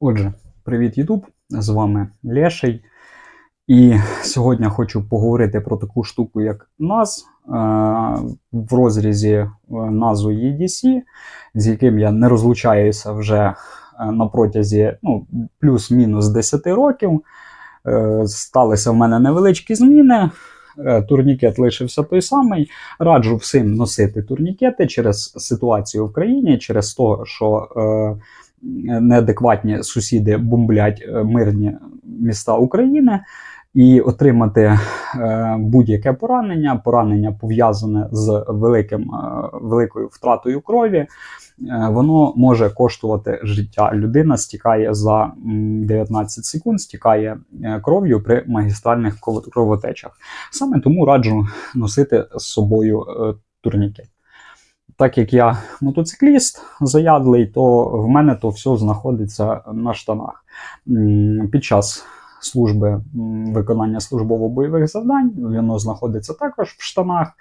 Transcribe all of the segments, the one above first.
Отже, привіт, Ютуб! З вами Леший. І сьогодні хочу поговорити про таку штуку, як NAS, е, в розрізі е, NAS EDC, з яким я не розлучаюся вже е, на протязі ну, плюс-мінус 10 років. Сталися в мене невеличкі зміни. Турнікет лишився той самий. Раджу всім носити турнікети через ситуацію в країні, через те, що неадекватні сусіди бомблять е, мирні міста України. І отримати е, будь-яке поранення, поранення пов'язане з великим, е, великою втратою крові, е, воно може коштувати життя. Людина стікає за 19 секунд, стікає е, кров'ю при магістральних кровотечах. Саме тому раджу носити з собою е, турнікет. Так як я мотоцикліст заядлий, то в мене то все знаходиться на штанах. Під час служби виконання службово-бойових завдань воно знаходиться також в штанах.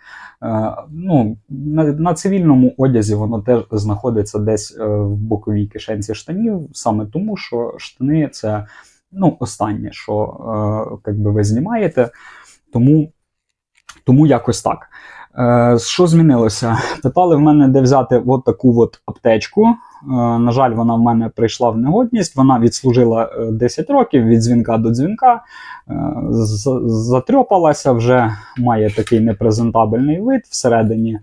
Е, Ну, на, на цивільному одязі воно теж знаходиться десь е, в боковій кишенці штанів, саме тому, що штани це ну, останнє, що е, ви знімаєте. Тому, тому якось так. Е, Що змінилося? Питали в мене, де взяти от таку от аптечку. Е, На жаль, вона в мене прийшла в негодність. Вона відслужила е, 10 років від дзвінка до дзвінка, е, затрьопалася, вже має такий непрезентабельний вид. Всередині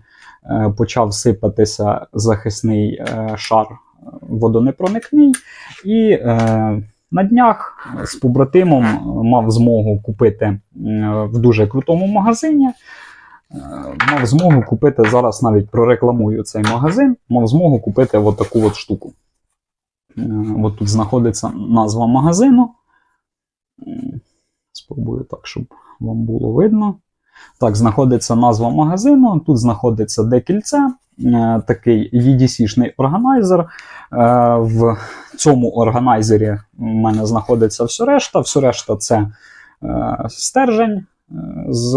е, почав сипатися захисний е, шар е, водонепроникний. І е, на днях з побратимом мав змогу купити е, в дуже крутому магазині. Е, Мав змогу купити зараз навіть прорекламую цей магазин. Мав змогу купити от таку от штуку. Е, От тут знаходиться назва магазину. Спробую так, щоб вам було видно. Так, знаходиться назва магазину. Тут знаходиться декільце, е, такий EDC-шний органайзер. Е, В цьому органайзері в мене знаходиться все решта. Все решта це е, стержень е, з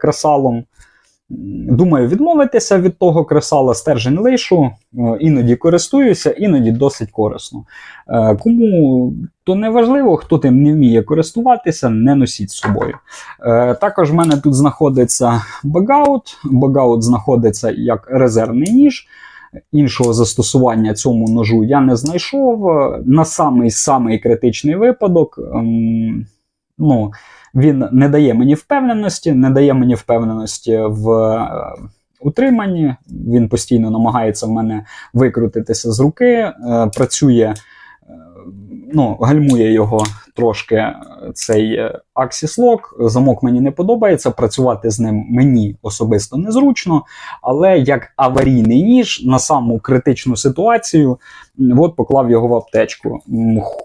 кресалом. Думаю, відмовитися від того кресала стержень лишу, Е, іноді користуюся, іноді досить корисно. Е, Кому то не важливо, хто тим не вміє користуватися, не носіть з собою. Е, Також в мене тут знаходиться багаут. Багаут знаходиться як резервний ніж. Іншого застосування цьому ножу я не знайшов. На самий самий критичний випадок. ем, Ну, він не дає мені впевненості, не дає мені впевненості в е, утриманні. Він постійно намагається в мене викрутитися з руки, е, працює, ну, гальмує його трошки е, цей е, Axis Lock. Замок мені не подобається. Працювати з ним мені особисто незручно, але як аварійний ніж на саму критичну ситуацію, от поклав його в аптечку.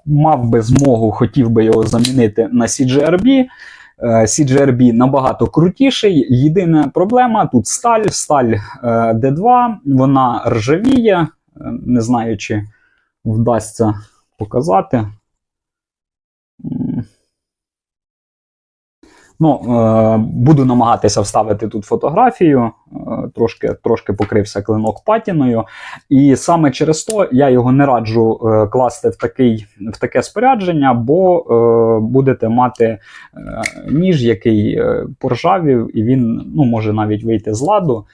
Мав би змогу, хотів би його замінити на CGRB. Е, CGRB набагато крутіший. Єдина проблема тут сталь, сталь е, D2, вона ржавіє. Е, Не знаю, чи вдасться показати. Ну, е, буду намагатися вставити тут фотографію. Е, трошки, трошки покрився клинок патіною. І саме через то я його не раджу е, класти в, такий, в таке спорядження, бо будете мати ніж, який поржавів, і він ну, може навіть вийти з ладу.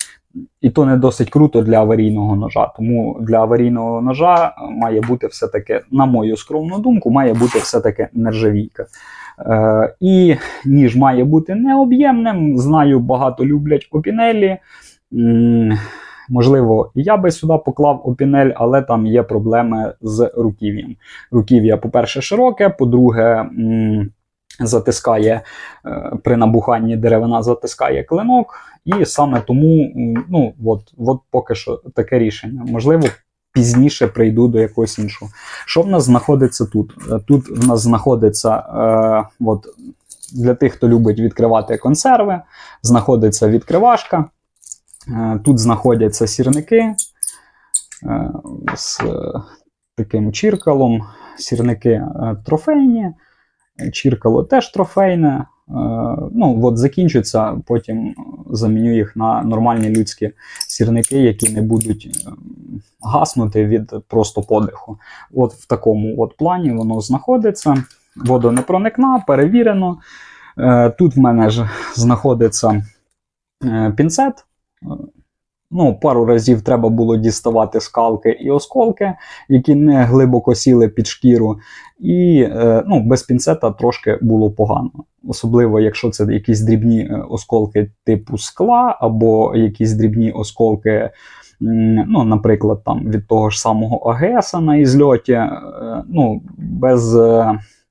І то не досить круто для аварійного ножа. Тому для аварійного ножа має бути все-таки, на мою скромну думку, має бути все-таки нержавійка. Е, і ніж має бути необ'ємним. Знаю, багато люблять опінелі. Можливо, я би сюди поклав опінель, але там є проблеми з руків'ям. Руків'я, по-перше, широке, по-друге, затискає е, при набуханні деревина затискає клинок, і саме тому ну, от, от поки що таке рішення. Можливо, пізніше прийду до якогось іншого. Що в нас знаходиться тут? Е, Тут в нас знаходиться е, от, для тих, хто любить відкривати консерви, знаходиться відкривашка. Е, Тут знаходяться сірники з таким чіркалом. Сірники трофейні, чіркало теж трофейне. ну, от закінчаться, потім заміню їх на нормальні людські сірники, які не будуть е, гаснути від просто подиху. От в такому от плані воно знаходиться. Водонепроникна, перевірено. Е, Тут в мене ж знаходиться е, пінцет. Ну, пару разів треба було діставати скалки і осколки, які не глибоко сіли під шкіру. І е, ну, без пінцета трошки було погано. Особливо, якщо це якісь дрібні е, осколки типу скла, або якісь дрібні осколки, ну, наприклад, там від того ж самого АГС на ізльоті. Е, ну, без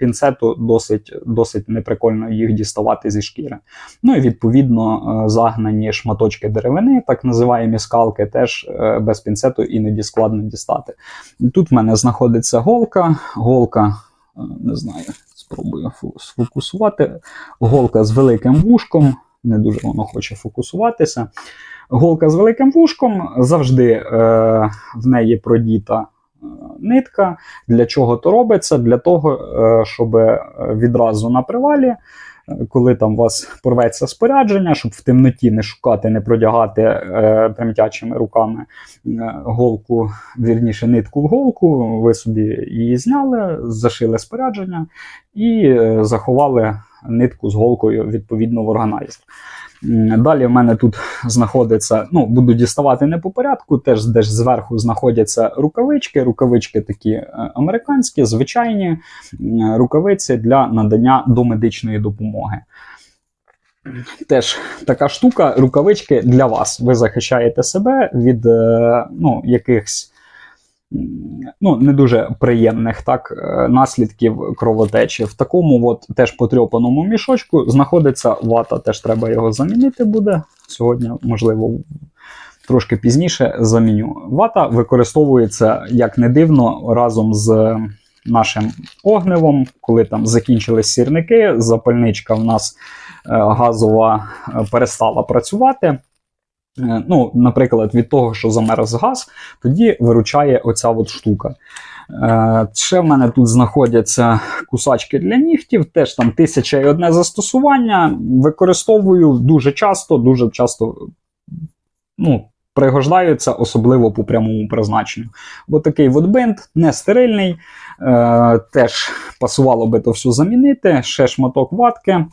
пінцету досить, досить неприкольно їх діставати зі шкіри. Ну і відповідно е, загнані шматочки деревини, так називаємо скалки, теж е, без пінцету іноді складно дістати. Тут в мене знаходиться голка. Голка, е, не знаю, спробую сфокусувати. Голка з великим вушком. Не дуже воно хоче фокусуватися. Голка з великим вушком завжди е, в неї продіта нитка. Для чого то робиться? Для того, е, щоб е, відразу на привалі, е, коли там у вас порветься спорядження, щоб в темноті не шукати, не продягати тремтячими руками голку, вірніше нитку в голку, ви собі її зняли, зашили спорядження і заховали нитку з голкою відповідно в органайзер. Далі в мене тут знаходиться, ну, буду діставати не по порядку, теж десь зверху знаходяться рукавички. Рукавички такі е, американські, звичайні рукавиці для надання домедичної допомоги. Теж така штука, рукавички для вас. Ви захищаєте себе від е, ну, якихось ну, не дуже приємних так, е, наслідків кровотечі. В такому от теж потрьопаному мішочку знаходиться вата, теж треба його замінити буде. Сьогодні, можливо, трошки пізніше заміню. Вата використовується, як не дивно, разом з нашим огнивом, коли там закінчились сірники, запальничка в нас е, газова е, перестала працювати. Е, Ну, наприклад, від того, що замерз газ, тоді виручає оця от штука. Е, ще в мене тут знаходяться кусачки для нігтів, теж там тисяча і одне застосування. Використовую дуже часто, дуже часто ну, пригождаються, особливо по прямому призначенню. Бо такий от бинт, не стерильний, е, теж пасувало би то все замінити. Ще шматок ватки.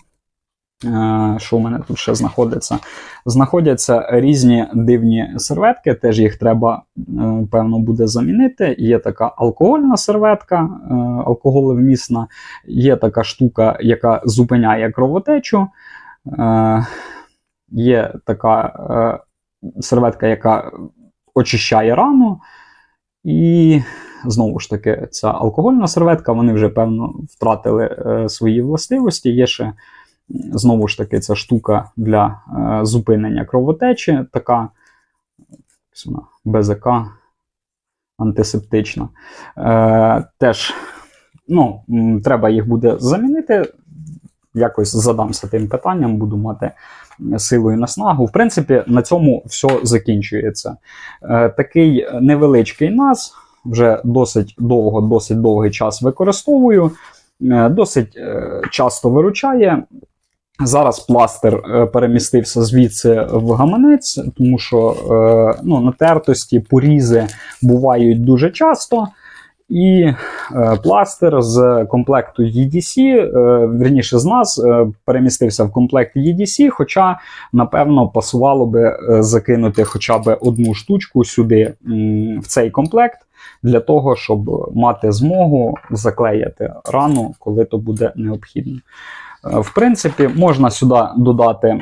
Е, Що в мене тут ще знаходиться? Знаходяться різні дивні серветки, теж їх треба, е, певно, буде замінити. Є така алкогольна серветка, е, алкоголевмісна, є така штука, яка зупиняє кровотечу. Є така серветка, яка очищає рану. І знову ж таки, ця алкогольна серветка, вони вже, певно, втратили свої властивості. Є ще Знову ж таки, ця штука для е, зупинення кровотечі, така вона, БЗК антисептична. Е, теж ну, треба їх буде замінити. Якось задамся тим питанням, буду мати силу і наснагу. В принципі, на цьому все закінчується. Е, такий невеличкий нас вже досить довго, досить довгий час використовую, е, досить е, часто виручає. Зараз пластир е, перемістився звідси в гаманець, тому що е, ну, натертості, порізи бувають дуже часто. І е, пластир з комплекту EDC, верніше з нас, перемістився в комплект EDC, хоча, напевно, пасувало би закинути хоча б одну штучку сюди в цей комплект, для того, щоб мати змогу заклеїти рану, коли то буде необхідно. Е, В принципі, можна сюди додати,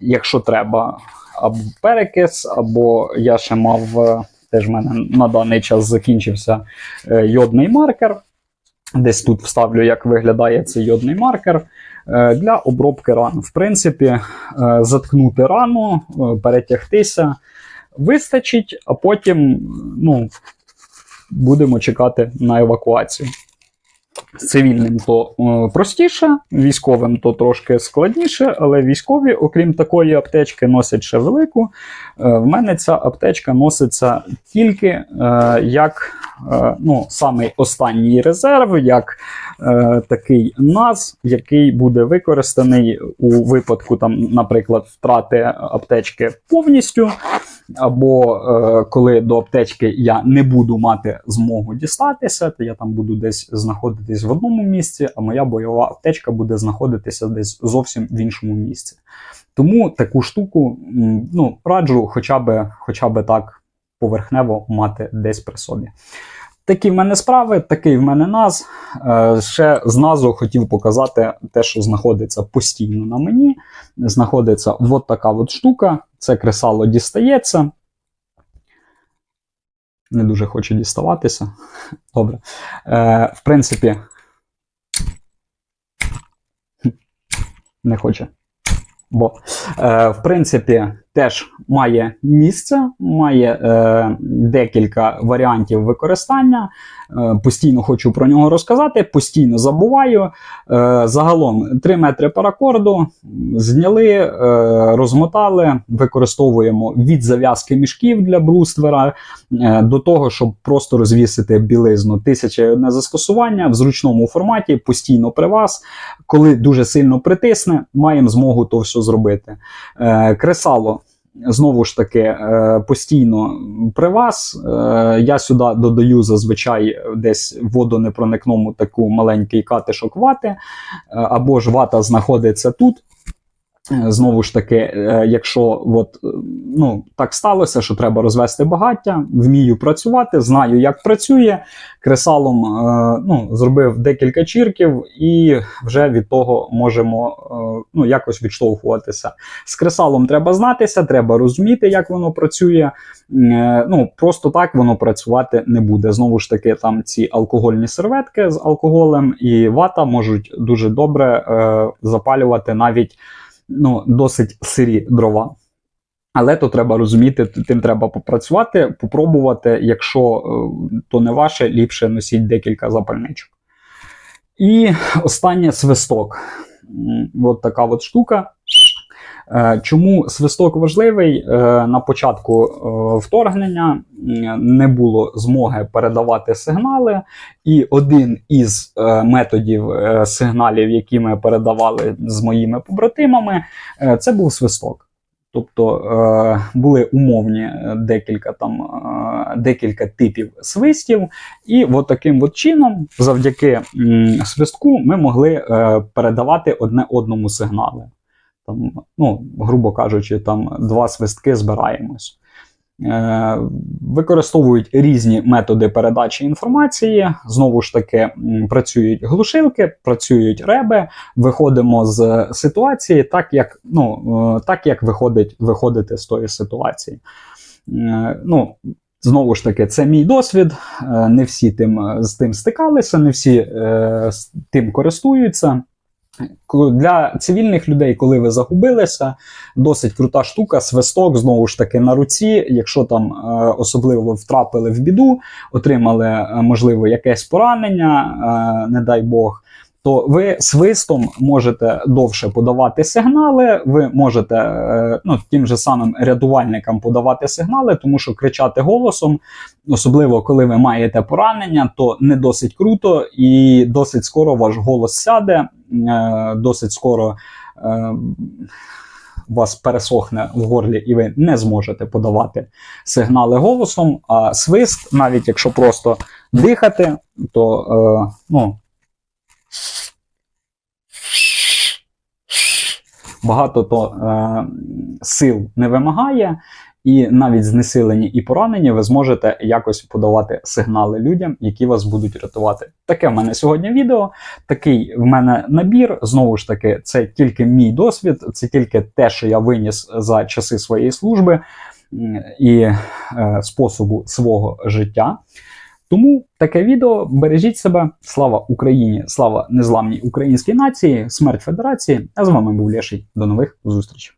якщо треба, або перекис, або я ще мав, е, теж в мене на даний час закінчився е, йодний маркер. Десь тут вставлю, як виглядає цей йодний маркер для обробки ран. В принципі, заткнути рану, перетягтися вистачить, а потім ну, будемо чекати на евакуацію. Цивільним то е, простіше, військовим то трошки складніше, але військові, окрім такої аптечки, носять ще велику. Е, в мене ця аптечка носиться тільки е, як ну, самий останній резерв, як такий НАЗ, який буде використаний у випадку, там, наприклад, втрати аптечки повністю. Або е, коли до аптечки я не буду мати змогу дістатися, то я там буду десь знаходитись в одному місці, а моя бойова аптечка буде знаходитися десь зовсім в іншому місці. Тому таку штуку ну, раджу хоча б, хоча б так поверхнево мати десь при собі. Такі в мене справи, такий в мене наз. Е, ще з назу хотів показати те, що знаходиться постійно на мені. Знаходиться от така от штука. Це кресало дістається. Не дуже хочу діставатися. Добре. Е, в принципі, не хоче. Бо, е, в принципі, теж має місце, має е, декілька варіантів використання. Е, постійно хочу про нього розказати, постійно забуваю. Е, загалом 3 метри паракорду зняли, е, розмотали, використовуємо від зав'язки мішків для бруствера е, до того, щоб просто розвісити білизну. Тисяча і одне застосування в зручному форматі, постійно при вас. Коли дуже сильно притисне, маємо змогу то все зробити. Е, кресало. Знову ж таки, е, постійно при вас. Е, Я сюди додаю зазвичай десь водонепроникному таку маленький катишок вати, е, або ж вата знаходиться тут. Е, Знову ж таки, е, якщо от, е, ну, так сталося, що треба розвести багаття, вмію працювати, знаю, як працює. Кресалом ну, зробив декілька чірків, і вже від того можемо ну, якось відштовхуватися. З кресалом треба знатися, треба розуміти, як воно працює. Ну, просто так воно працювати не буде. Знову ж таки, там ці алкогольні серветки з алкоголем і вата можуть дуже добре запалювати навіть ну, досить сирі дрова. Але то треба розуміти, тим треба попрацювати, попробувати. Якщо е, то не ваше, ліпше носіть декілька запальничок. І останнє свисток. От така от штука. Е, Чому свисток важливий? Е, На початку е, вторгнення не було змоги передавати сигнали, і один із методів сигналів, які ми передавали з моїми побратимами, це був свисток. Тобто були умовні декілька там декілька типів свистів, і от таким от чином, завдяки свистку, ми могли передавати одне одному сигнали. Там, ну, грубо кажучи, там два свистки збираємось. Е, використовують різні методи передачі інформації. Знову ж таки, працюють глушилки, працюють реби. Виходимо з ситуації, так як, ну, е, так як виходить, виходити з тої ситуації. Е, ну, Знову ж таки, це мій досвід. Не всі тим, з тим стикалися, не всі з тим користуються. Для цивільних людей, коли ви загубилися, досить крута штука, свисток, знову ж таки, на руці. Якщо там е, особливо втрапили в біду, отримали, е, можливо, якесь поранення, е, не дай Бог, то ви свистом можете довше подавати сигнали, ви можете ну, тим же самим рятувальникам подавати сигнали, тому що кричати голосом, особливо коли ви маєте поранення, то не досить круто, і досить скоро ваш голос сяде, досить скоро. е, Вас пересохне в горлі, і ви не зможете подавати сигнали голосом. А свист, навіть якщо просто дихати, то е, ну, багато то е, сил не вимагає, і навіть знесилені і поранені ви зможете якось подавати сигнали людям, які вас будуть рятувати. Таке в мене сьогодні відео, такий в мене набір. Знову ж таки, це тільки мій досвід, це тільки те, що я виніс за часи своєї служби і е, способу свого життя. Тому таке відео. Бережіть себе. Слава Україні! Слава незламній українській нації, смерть Федерації. А з вами був Леший. До нових зустрічей.